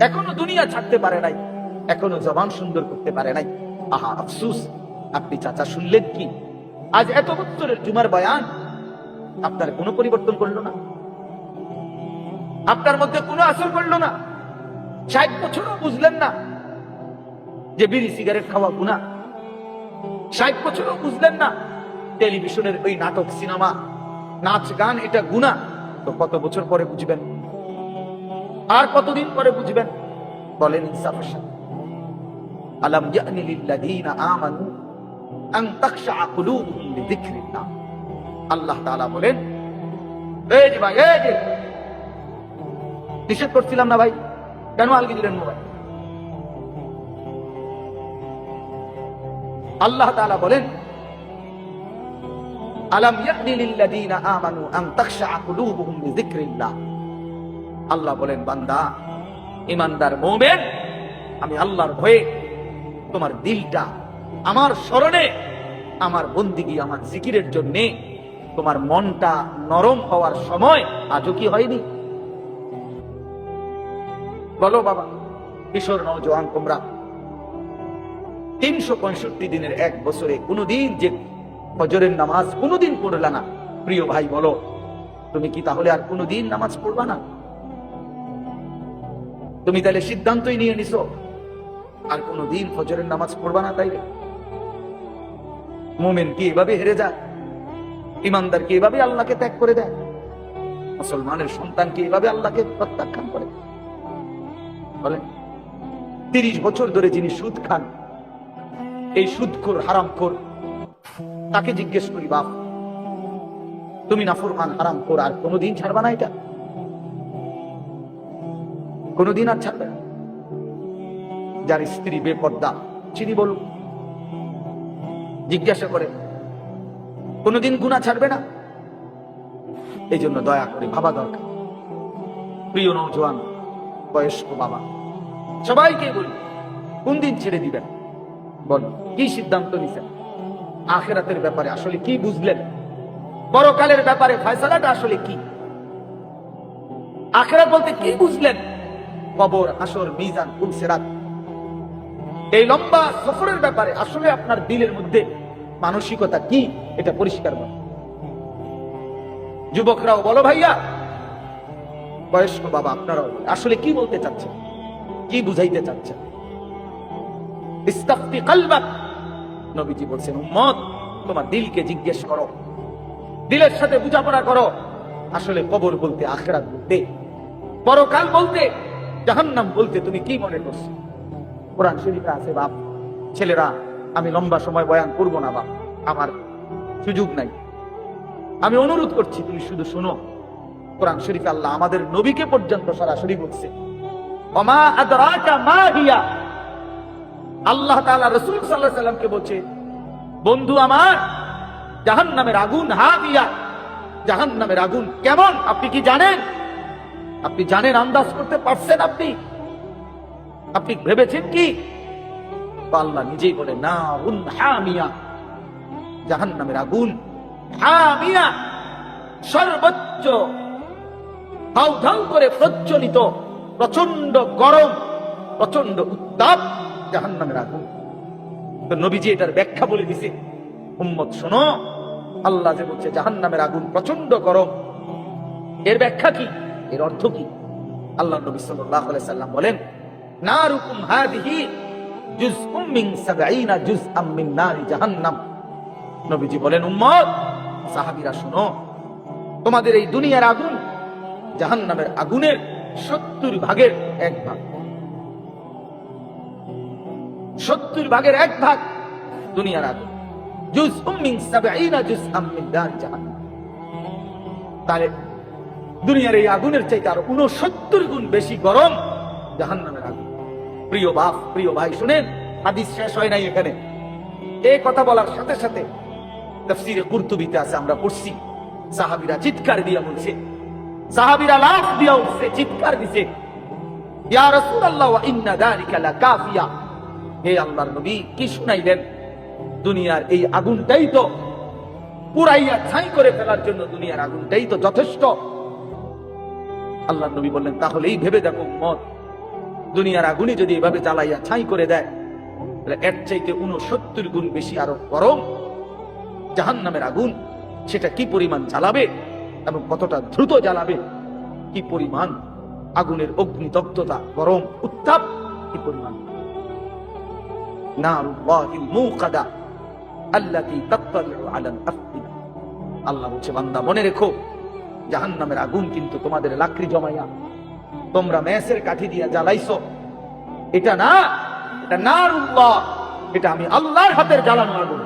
এখনও দুনিয়া ছাড়তে পারে নাই। এখনও জবান সুন্দর করতে পারে নাই। আহা, আফসুস, আপনি চাচা শুনলেন কি? আজ এত বছরের জুমার বয়ান, আপনার কোনো পরিবর্তন করল না? আপনার মধ্যে কোনো আসর করল না? ষাট বছরও বুঝলেন না যে বিড়ি সিগারেট খাওয়া গুণা ষাট বছরও বুঝলেন না টেলিভিশনের ওই নাটক, সিনেমা, নাচ, গান, এটা গুণা তো কত বছর পরে বুঝবেন? আর কতদিন পরে বুঝবেন? বলেন ইনসাফের সাথে। আমানু আন তাখশা লিযিকরিল্লাহ আল্লাহ তাআলা বলেন, এই যে ভাই, এই যে। নিষেধ করছিলাম না ভাই। কেন আলগি দিলেন মোবাইল? আল্লাহ তাআলা বলেন, আলাম ইয়ানি আমানু আন তাখশা কুলুবুহুম লিযিকরিল্লাহ আল্লাহ বলেন, বান্দা, ইমানদার মুমিন, আমি আল্লাহর ভয়ে তোমার দিলটা আমার স্মরণে, আমার বন্দিগি, আমার জিকিরের জন্য তোমার মনটা নরম হওয়ার সময় আজও কি হয়নি? বলো বাবা, কিশোর নৌজওয়ান তোমরা তিনশো পঁয়ষট্টি দিনের এক বছরে কোনোদিন যে ফজরের নামাজ কোনোদিন পড়লা না। প্রিয় ভাই, বলো, তুমি কি তাহলে আর কোনোদিন নামাজ পড়বা না? তুমি তাহলে সিদ্ধান্তই নিয়ে নিছো। আর কোনোদিন ফজরের নামাজ পড়বা না তাই মোমেন কি এভাবে হেরে যায়? ইমানদার কি এভাবে আল্লাহকে ত্যাগ করে দেয়? মুসলমানের সন্তান কি এভাবে আল্লাহকে প্রত্যাখ্যান করে? বলেন, তিরিশ বছর ধরে যিনি সুদ খান, এই সুদখোর, হারামখোর, তাকে জিজ্ঞেস করি, বাপ, তুমি নাফরমান, হারামখোর, আর কোনোদিন ছাড়বা না এটা? কোনোদিন আর ছাড়বে না। যার স্ত্রী বেপর্দা, চিনি বলুন। জিজ্ঞাসা করে, কোনোদিন গুণা ছাড়বে না? এই জন্য দয়া করে ভাবা দরকার। প্রিয় নৌজওয়ান বয়স্ক বাবা, সবাইকে বলি, কোন দিন ছেড়ে দিবেন? বল, কি সিদ্ধান্ত নিছেন? আখেরাতের ব্যাপারে আসলে কি বুঝলেন? পরকালের ব্যাপারে ফয়সালাটা আসলে কি? আখেরাত বলতে কি বুঝলেন? কবর, আসর, মিজান কুলসেরাত এই লম্বা সফরের ব্যাপারে আসলে আপনার দিলের মধ্যে মানসিকতা কি, এটা পরিষ্কার বল যুবকরাও বলো, ভাইয়া, বয়স্ক বাবা আপনারাও আসলে কি বলতে চাচ্ছেন? কি বুঝাইতে চাচ্ছেন? ইস্তাফতি কালবাক। নবীজি বলছেন, উম্মত, তোমার দিলকে জিজ্ঞেস করো। দিলের সাথে বোঝাপড়া করো। আসলে কবর বলতে আখেরাত বলতে, পরকাল বলতে জাহান্নাম বলতে তুমি কি মনে করছ? কোরআন শরীফে আছে, বাপ। ছেলেরা, আমি লম্বা সময় বয়ান করব না, বাপ। আমার সুযোগ নাই। আমি অনুরোধ করছি, তুমি শুধু শোনো। কোরআন শরীফে আল্লাহ আমাদের নবীকে পর্যন্ত সরাসরি বলছে মা আল্লাহ তাআলা রাসূল আলাইহি সাল্লামকে বলছে, বন্ধু আমার, জাহান্নামের আগুন হা দিয়া জাহান্নামের আগুন কেমন, আপনি কি জানেন? আপনি জানেন আন্দাজ করতে পারছেন আপনি? আপনি ভেবেছেন কি? আল্লাহ নিজেই বলে না উন হামিয়া জাহান নামের আগুন, হামিয়া, সর্বোচ্চ ধাউ ধাউ করে প্রজ্বলিত প্রচণ্ড গরম প্রচণ্ড উত্তাপ জাহান নামের আগুন নবীজি এটার ব্যাখ্যা বলে দিছে। উম্মত, শোনো, আল্লাহ যে বলছে জাহান নামের আগুন প্রচণ্ড গরম। এর ব্যাখ্যা কি? এর অর্থ কি? আল্লাহ নবী সাল্লাম বলেন তোমাদের এই দুনিয়ার আগুন আগুনের 70 ভাগের এক ভাগ। 70 ভাগের এক ভাগ দুনিয়ার আগুন। জুজউম মিন সাবঈনা জুজআম মিন নারি জাহান্নাম। তাহলে দুনিয়ার এই আগুনের চাইতে আরও উনসত্তর গুণ বেশি গরম জাহান নামের আগুন। প্রিয় বাপ, প্রিয় ভাই, শুনেন, হাদিস শেষ হয় নাই এখানে। এই কথা বলার সাথে সাথে আছে, আমরা পড়ছি। সাহাবিরা চিৎকার বলছে। সাহাবিরা লাফ দিয়া উঠছে, চিৎকার দিছে। ইয়া রাসূলুল্লাহ, ওয়া ইন্না হে আল্লাহর নবী, কি শুনাইলেন? দুনিয়ার এই আগুনটাই তো পুরাইয়া ছাই করে ফেলার জন্য দুনিয়ার আগুনটাই তো যথেষ্ট। আল্লাহ নবী বললেন, তাহলেই ভেবে দেখো মত। দুনিয়ার আগুনে যদি এভাবে জ্বালাইয়া ছাই করে দেয় এর চাইতে উনসত্তর গুণ বেশি আরও গরম। জাহান নামের আগুন, সেটা কি পরিমাণ জ্বালাবে এবং কতটা দ্রুত জ্বালাবে? কি পরিমাণ আগুনের অগ্নিদগ্ধতা গরম, উত্তাপ, কি পরিমাণ? আল্লাহ বলছে, বান্দা, মনে রেখো জাহান্নামের আগুন কিন্তু তোমাদের লাকড়ি জমাইয়া। তোমরা মেসের কাঠি দিয়া জ্বালাইছো। এটা না, এটা নারুল্লাহ, এটা আমি আল্লাহর হাতের জ্বালানো আগুন।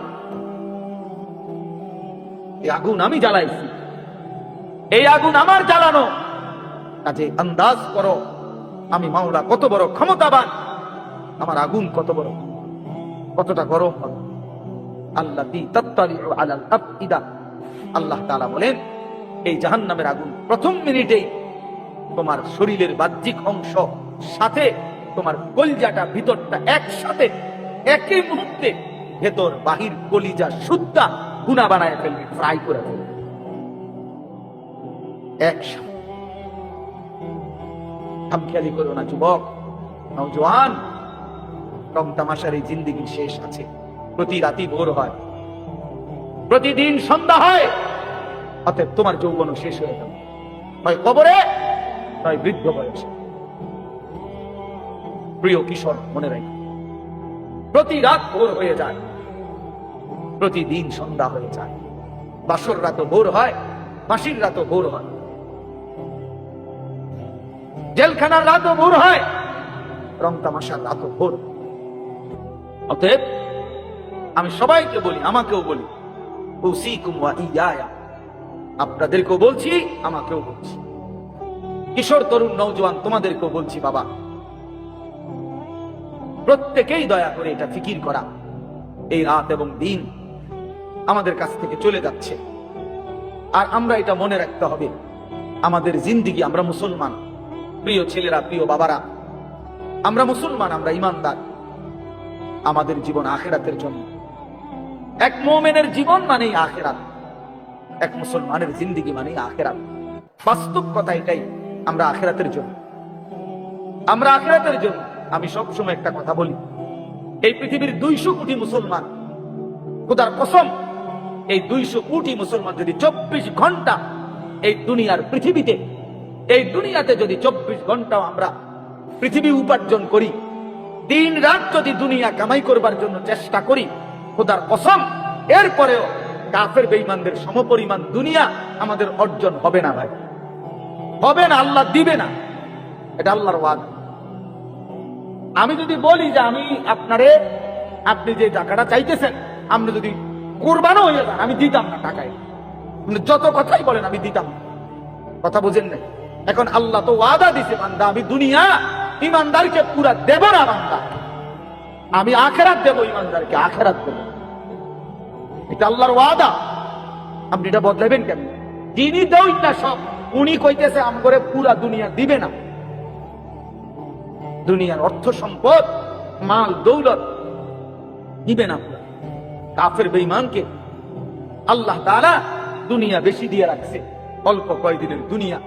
এই আগুন আমি জ্বালাইছি। এই আগুন আমার জ্বালানো। কাজে আন্দাজ করো, আমি মাওলা কত বড় ক্ষমতাবান। আমার আগুন কত বড়, কতটা গরম হবে আল্লাহ আল্লাহ তাআলা বলেন এই জাহান্নামের আগুন। প্রথম মিনিটেই তোমার শরীরের বাহ্যিক অংশ সাথে তোমার কলজাটা, ভিতরটা একসাথে একই মুহূর্তে ভেতর, বাহির কলিজা শুদ্ধা গুণা বানায় ফেলবে ফ্রাই করে ফেলবে। একসাথে। করো না, যুবক। নওজোয়ান, রং তামাশার এই জিন্দিগির শেষ আছে। প্রতি রাতি ভোর হয়। প্রতিদিন সন্ধ্যা হয়। অতএব তোমার যৌবন শেষ হয়ে যাবে হয় কবরে নয় বৃদ্ধ বয়সে। প্রিয় কিশোর, মনে রাখি। প্রতি রাত ভোর হয়ে যায়। প্রতিদিন সন্ধ্যা হয়ে যায়। বাসর রাত ভোর হয় ফাঁসির রাত ভোর হয়। জেলখানার রাতও ভোর হয়, রং তামাশার রাতও ভোর। অতএব আমি সবাইকে বলি, আমাকেও বলি, উসিকুম ওয়া ইয়ায়া। আপনাদেরকেও বলছি, আমাকেও বলছি। কিশোর, তরুণ নৌজওয়ান তোমাদেরকেও বলছি, বাবা। প্রত্যেকেই দয়া করে এটা ফিকির করা। এই রাত এবং দিন আমাদের কাছ থেকে চলে যাচ্ছে। আর আমরা এটা মনে রাখতে হবে, আমাদের জিন্দিগি, আমরা মুসলমান, প্রিয় ছেলেরা, প্রিয় বাবারা, আমরা মুসলমান, আমরা ইমানদার। আমাদের জীবন আখেরাতের জন্য। এক মোমেনের জীবন মানেই আখেরাত। এক মুসলমানের জিন্দিগি মানেই আখেরাত। বাস্তব কথা এটাই, আমরা আখেরাতের জন্য। আমরা আখেরাতের জন্য। আমি সবসময় একটা কথা বলি, এই পৃথিবীর দুইশো কোটি মুসলমান, খোদার কসম, এই দুইশো কোটি মুসলমান যদি চব্বিশ ঘণ্টা এই দুনিয়ার পৃথিবীতে, এই দুনিয়াতে যদি চব্বিশ ঘণ্টা আমরা পৃথিবী উপার্জন করি দিন রাত যদি দুনিয়া কামাই করবার জন্য চেষ্টা করি, খোদার কসম, এরপরেও কাফের বেঈমানদের সমপরিমাণ দুনিয়া আমাদের অর্জন হবে না ভাই। হবে না, আল্লাহ দিবে না। এটা আল্লাহর ওয়াদ। আমি যদি বলি যে আমি আপনারে, আপনি যে টাকাটা চাইতেছেন, আপনি যদি কোরবানও হয়ে যান, আমি দিতাম না টাকায়। যত কথাই বলেন, আমি দিতাম কথা বুঝেন না এখন আল্লাহ তো ওয়াদা দিছে, বান্দা, আমি দুনিয়া ইমানদারকে পুরা দেব না, বান্দা। আমি আখেরাত দেব ইমানদারকে আখেরাত দেব। এটা আল্লাহর ওয়াদা। আপনি এটা বদলাবেন কেন? যিনি দেউন না সব, উনি কইতেছে আম করে পুরা দুনিয়া দিবে না। দুনিয়ার অর্থ সম্পদ, মাল, দৌলত দিবে না কাফের বেঈমানকে আল্লাহ তাআলা দুনিয়া বেশি দিয়ে রাখছে, অল্প কয়দিনের দুনিয়া।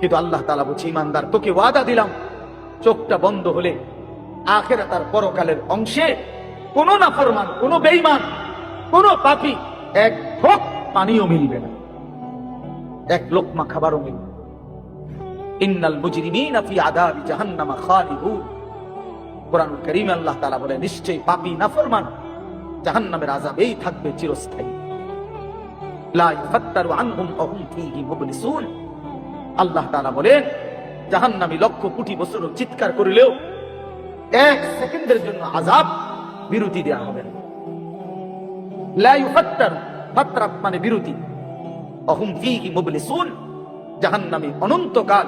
কিন্তু আল্লাহ তাআলা বলছে, ইমানদার, তোকে ওয়াদা দিলাম। চোখটা বন্ধ হলে আখেরা তার পরকালের অংশে কোন নাফরমান, কোন বেঈমান কোন পাপি এক ঢোক পানিও মিলবে না। এক লোকমা খাবারও মিলবে ইন্নাল ফি আযাবি খালিদুন। কারীমে আল্লাহ তাআলা বলে নিশ্চয়ই নাফরমান জাহান্নামের থাকবে চিরস্থায়ী। লা ইফাত্তারু আনহুম ওয়া হুম ফীহি মুবলিসুন। আল্লাহ তাআলা বলেন, জাহান্নামী লক্ষ কোটি বছর চিৎকার করিলেও এক সেকেন্ডের জন্য আযাব বিরতি দেওয়া হবে না। ফাত্রাত মানে বিরতি। অহুম ফীহি মুবলিসুন, জাহান্নামী অনন্তকাল,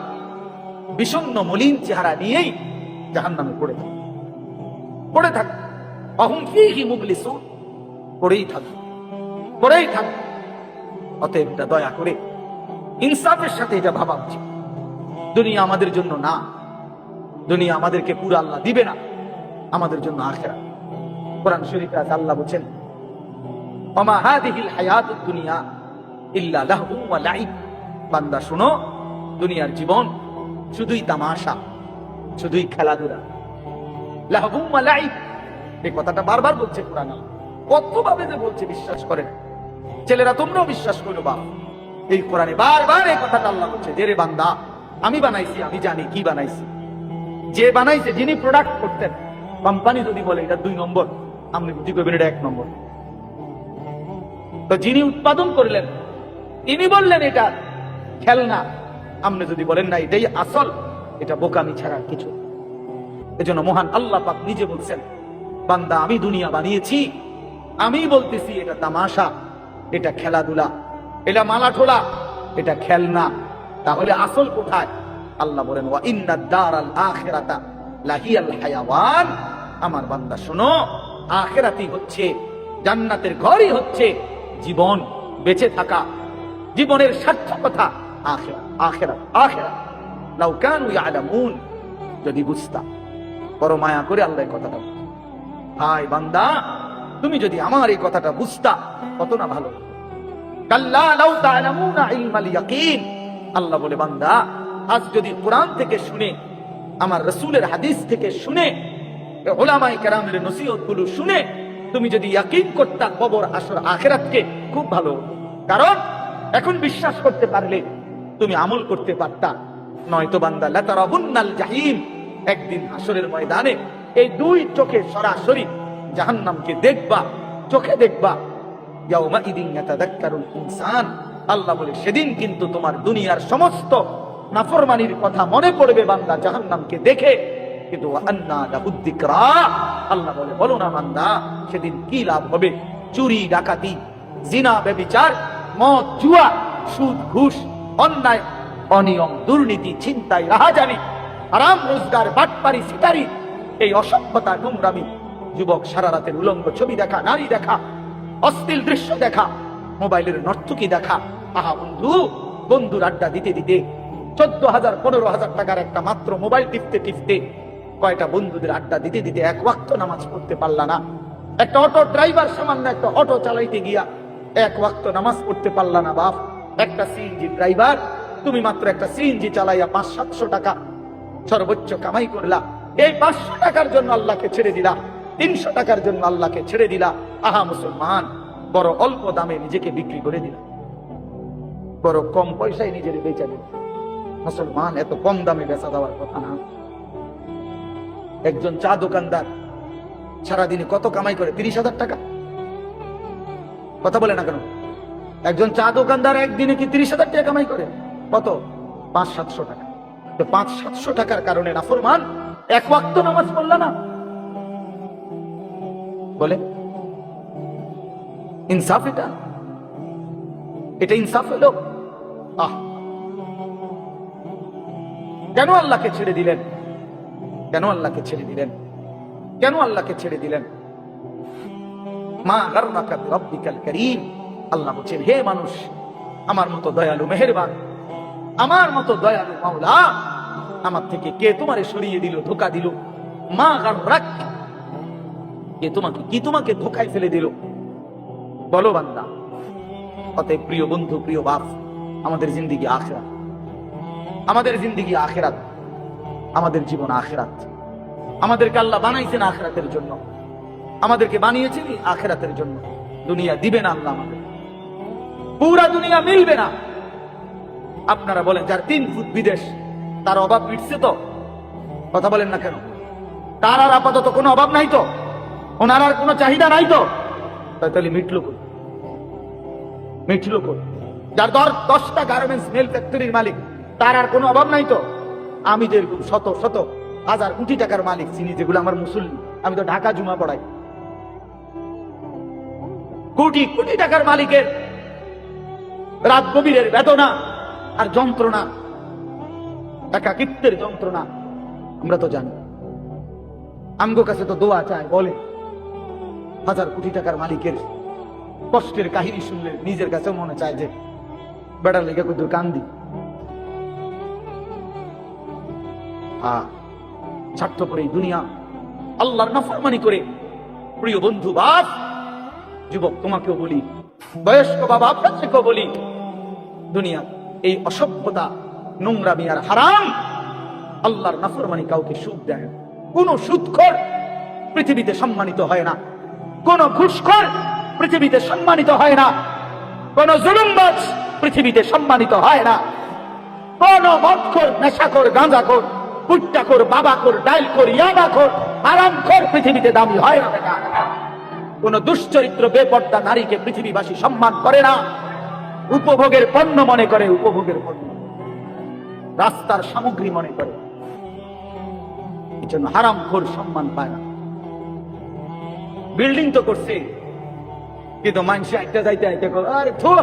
বিষণ্ণ মলিন চেহারা নিয়েই জাহান্নামে পড়ে থাকে। পড়ে থাক। অহুম ফিহি মুবলিসুন, পড়েই থাক। পড়েই থাক। অতএব দয়া করে ইনসাফের সাথে এটা ভাবা উচিত। দুনিয়া আমাদের জন্য না। দুনিয়া আমাদেরকে পুরো আল্লাহ দিবে না। আমাদের জন্য আখেরা কোরআন শরীফে আল্লাহ বলেন ওমা হাদিহিল হায়াতুদ দুনিয়া ইল্লা লাহু ওয়া লাইব। বান্দা, শুনো, দুনিয়ার জীবন শুধুই তামাশা, শুধুই খেলাধুলা। লাহবুম ওয়া লাইব। এই কথাটা বারবার বলছে কোরআন। কতভাবে যে বলছে, বিশ্বাস করেন ছেলেরা, তোমরাও বিশ্বাস করো বা এই কোরআনে বারবার এই কথাটা আল্লাহ বলছে, যে রে বান্দা, আমি বানাইছি, আমি জানি কি বানাইছি। যে বানাইছে, যিনি প্রোডাক্ট করতেন। কোম্পানি যদি বলে, এটা দুই নম্বর, আপনি বুদ্ধি করবেন এটা এক নম্বর। তো যিনি উৎপাদন করলেন, তিনি বললেন, এটা খেলনা। আপনি যদি বলেন, না, এটাই আসল, এটা বোকামি ছাড়া কিছু। এজন্য মহান আল্লাহ পাক নিজে বলছেন, বান্দা, আমি দুনিয়া বানিয়েছি, আমি বলতেছি, এটা তামাশা, এটা খেলাধুলা, এটা মালা ঠোলা এটা খেলনা। তাহলে আসল কোথায়? আল্লাহ বলেন, ওয়া ইন্না দারাল আখিরাতা লাহিয়াল হায়াওয়ান। আমার বান্দা, শোনো আখিরাতি হচ্ছে, জান্নাতের ঘরই হচ্ছে জীবন বেঁচে থাকা, জীবনের সার্থকতা যদি বুঝতাম বড় মায়া করে আল্লাহ কথাটা ভাই, বান্দা, তুমি যদি আমার এই কথাটা বুঝতা, কত না ভালো। লাউ আল্লাহ বলে, বান্দা, আজ যদি কোরআন থেকে শুনে, আমার রসুলের হাদিস থেকে শুনে এ ওলামায়ে কেরামের নসিহতগুলো শুনে তুমি যদি ইয়াকিন করতা কবর, আসর, আখেরাতকে খুব ভালো। কারণ, এখন বিশ্বাস করতে পারলে তুমি আমল করতে পারতা। নয়তো বান্দা লাতারাবুন্নাল জাহিম, একদিন হাসরের ময়দানে এই দুই চোখে সরাসরি জাহান্নামকে দেখবা, চোখে দেখবা। ইয়াউমাইদিন ইয়াতাযাক্কারুল ইনসান, আল্লাহ বলে, সেদিন কিন্তু তোমার দুনিয়ার সমস্ত নাফরমানির কথা মনে পড়বে বান্দা জাহান্নামকে দেখে। কিন্তু আন্না আল্লাহ বলে, বলো না বান্দা, সেদিন কি লাভ হবে? চুরি, ডাকাতি, জিনা ব্যভিচার মদ, জুয়া, সুদ, ঘুষ, অন্যায়, অনিয়ম, দুর্নীতি, ছিনতাই, রাহাজানি আরাম রোজগার, বাটপারি, সিটারি, এই অসভ্যতা, নোংরামি, যুবক সারা রাতের উলঙ্গ ছবি দেখা, নারী দেখা, অশ্লীল দৃশ্য দেখা, মোবাইলের নর্তকী দেখা, আহা বন্ধু, বন্ধুর আড্ডা দিতে দিতে চোদ্দ হাজার, পনেরো হাজার টাকার একটা মাত্র মোবাইল টিপতে টিপতে কয়টা বন্ধুদের আড্ডা দিতে দিতে এক ওয়াক্ত নামাজ পড়তে পারলা না। একটা অটো ড্রাইভার সামান্য একটা অটো চালাইতে গিয়া এক ওয়াক্ত নামাজ পড়তে পারলা না, বাপ। একটা সিএনজি ড্রাইভার, তুমি মাত্র একটা সিএনজি চালাইয়া পাঁচ, সাতশো টাকা সর্বোচ্চ কামাই করলা। এই পাঁচশো টাকার জন্য আল্লাহকে ছেড়ে দিলা, তিনশো টাকার জন্য আল্লাহকে ছেড়ে দিলা। আহা মুসলমান, বড় অল্প দামে নিজেকে বিক্রি করে দিলা। বড় কম পয়সায় নিজের বেচা দিল। মুসলমান, এত কম দামে বেচা দেওয়ার কথা না। একজন চা দোকানদার সারাদিনে কত কামাই করে? তিরিশ হাজার টাকা। কথা বলে না কেন? একজন চা দোকানদার একদিনে কি তিরিশ হাজার টাকা কামাই করে? কত? পাঁচ, সাতশো টাকা। তো পাঁচ, সাতশো টাকার কারণে নাফরমান এক ওয়াক্ত নামাজ পড়ল না। বলে, ইনসাফ এটা। এটা ইনসাফ হলো। আহ। কেন আল্লাহকে ছেড়ে দিলেন? কেন আল্লাহকে ছেড়ে দিলেন? কেন আল্লাহকে ছেড়ে দিলেন? মা গাররাকা বিরাব্বিকাল কারীম। আল্লাহ বলছেন, হে মানুষ, আমার মতো দয়ালু মেহেরবান, আমার মতো দয়ালু মাওলা, আমার থেকে কে তোমারে সরিয়ে দিল, ধোকা দিল? মা কে তোমাকে, কি তোমাকে ধোকায় ফেলে দিল? বলো বান্দা প্রিয় বন্ধু, প্রিয় বাপ, আমাদের জিন্দিগি আখেরাত। আমাদের জিন্দিগি আখেরাত। আমাদের জীবন আখেরাত। আমাদেরকে আল্লাহ বানাইছেন আখেরাতের জন্য। আমাদেরকে বানিয়েছেন আখেরাতের জন্য। দুনিয়া দিবে না আল্লাহ আমাদের। পুরা দুনিয়া মিলবে না। আপনারা বলেন, যার তিন ফুট বিদেশ, তার অভাব মিটছে তো? কথা বলেন না কেন? তার আর আপাতত কোনো অভাব নাই তো? ওনার আর কোনো চাহিদা নাই তো? তাহলে মিটলো কই? মিটলো কই? যার দর দশটা গার্মেন্টস মেল ফ্যাক্টরির মালিক, তার আর কোনো অভাব নাই তো? আমি যেরকম শত শত হাজার কোটি টাকার মালিক চিনি যেগুলো আমার মুসল্লি, আমি তো ঢাকা জুমা পড়াই। কোটি কোটি টাকার মালিকের রাত গভীরের বেদনা আর যন্ত্রণা, একাকিত্বের যন্ত্রণা, আমরা তো জানি। আমগো কাছে তো দোয়া চায়, বলে, হাজার কোটি টাকার মালিকের কষ্টের কাহিনী শুনলে নিজের কাছে মনে চায় যে, বেড়ার লেগে কত কান্দি। স্বার্থপর দুনিয়া। আল্লাহর নাফরমানি করে। প্রিয় বন্ধু, বাপ, যুবক, তোমাকেও বলি, বয়স্ক বাবা আপনাকেও বলি, দুনিয়া, এই অসভ্যতা, নোংরামি আর হারাম, আল্লাহর নাফরমানি কাউকে সুখ দেয় কোন সুদখোর পৃথিবীতে সম্মানিত হয় না। কোন ঘুষখোর পৃথিবীতে সম্মানিত হয় না। কোন জুলুমবাজ পৃথিবীতে সম্মানিত হয় না। কোন মদখোর, নেশাখোর, গাঁজাখোর পুট্টাখোর বাবাখোর ডাইলখোর ইয়াবাখোর আরামখোর পৃথিবীতে দামি হয় না। কোন দুশ্চরিত্র, বেপর্দা নারীকে পৃথিবীবাসী সম্মান করে না। উপভোগের পণ্য মনে করে, উপভোগের পণ্য। রাস্তার সামগ্রী মনে করে। এই জন্য হারাম খোর সম্মান পায় না। বিল্ডিং তো করছে, কিন্তু মানুষ একটা যাইতে আইতে করে আরে থু!